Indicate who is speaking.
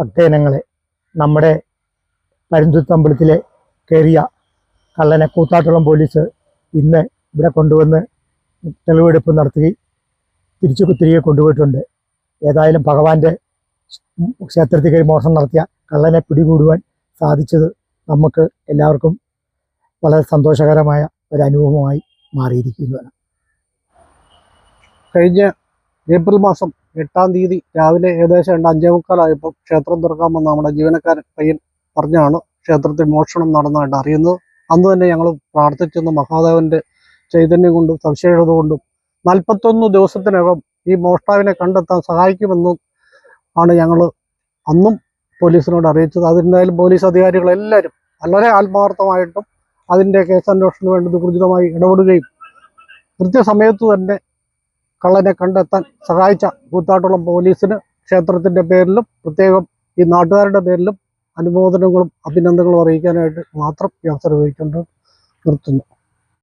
Speaker 1: ഭക്തജനങ്ങളെ നമ്മുടെ പരുന്തുത്തമ്പലത്തിലെ കയറിയ കള്ളനെ കൂത്താട്ടുളം പോലീസ് ഇന്ന് ഇവിടെ കൊണ്ടുവന്ന് തെളിവെടുപ്പ് നടത്തി തിരിച്ചു തിരികെ കൊണ്ടുപോയിട്ടുണ്ട്. ഏതായാലും ഭഗവാന്റെ ക്ഷേത്രത്തിൽ കയറി മോഷണം നടത്തിയ കള്ളനെ പിടികൂടുവാൻ സാധിച്ചത് നമുക്ക് എല്ലാവർക്കും വളരെ സന്തോഷകരമായ ഒരു അനുഭവമായി മാറിയിരിക്കുന്നതാണ്
Speaker 2: കഴിഞ്ഞ ഏപ്രിൽ മാസം എട്ടാം തീയതി രാവിലെ ഏകദേശം രണ്ട് അഞ്ചേ മുക്കാലായപ്പോൾ ക്ഷേത്രം തുറക്കാമെന്ന് നമ്മുടെ ജീവനക്കാരൻ പയ്യൻ പറഞ്ഞാണ് ക്ഷേത്രത്തിൽ മോഷണം നടന്നതായിട്ട് അറിയുന്നത്. അന്ന് തന്നെ ഞങ്ങൾ പ്രാർത്ഥിച്ചെന്ന് മഹാദേവന്റെ ചൈതന്യം കൊണ്ടും സവിശേഷത കൊണ്ടും നാൽപ്പത്തൊന്ന് ദിവസത്തിനകം ഈ മോഷ്ടാവിനെ കണ്ടെത്താൻ സഹായിക്കുമെന്നും ആണ് ഞങ്ങൾ അന്നും പോലീസിനോട് അറിയിച്ചത്. അതിനെന്തായാലും പോലീസ് അധികാരികളെല്ലാവരും വളരെ ആത്മാർത്ഥമായിട്ടും അതിന്റെ കേസന്വേഷണത്തിന് വേണ്ടത് ഊർജിതമായി ഇടപെടുകയും കൃത്യസമയത്ത് തന്നെ കള്ളനെ കണ്ടെത്താൻ സഹായിച്ച കൂത്താട്ടുളം പോലീസിന് ക്ഷേത്രത്തിന്റെ പേരിലും പ്രത്യേകം ഈ നാട്ടുകാരുടെ പേരിലും അനുമോദനങ്ങളും അഭിനന്ദനങ്ങളും അറിയിക്കാനായിട്ട് മാത്രം ഈ അവസരം ഉപയോഗിക്കേണ്ടത് നിർത്തുന്നു.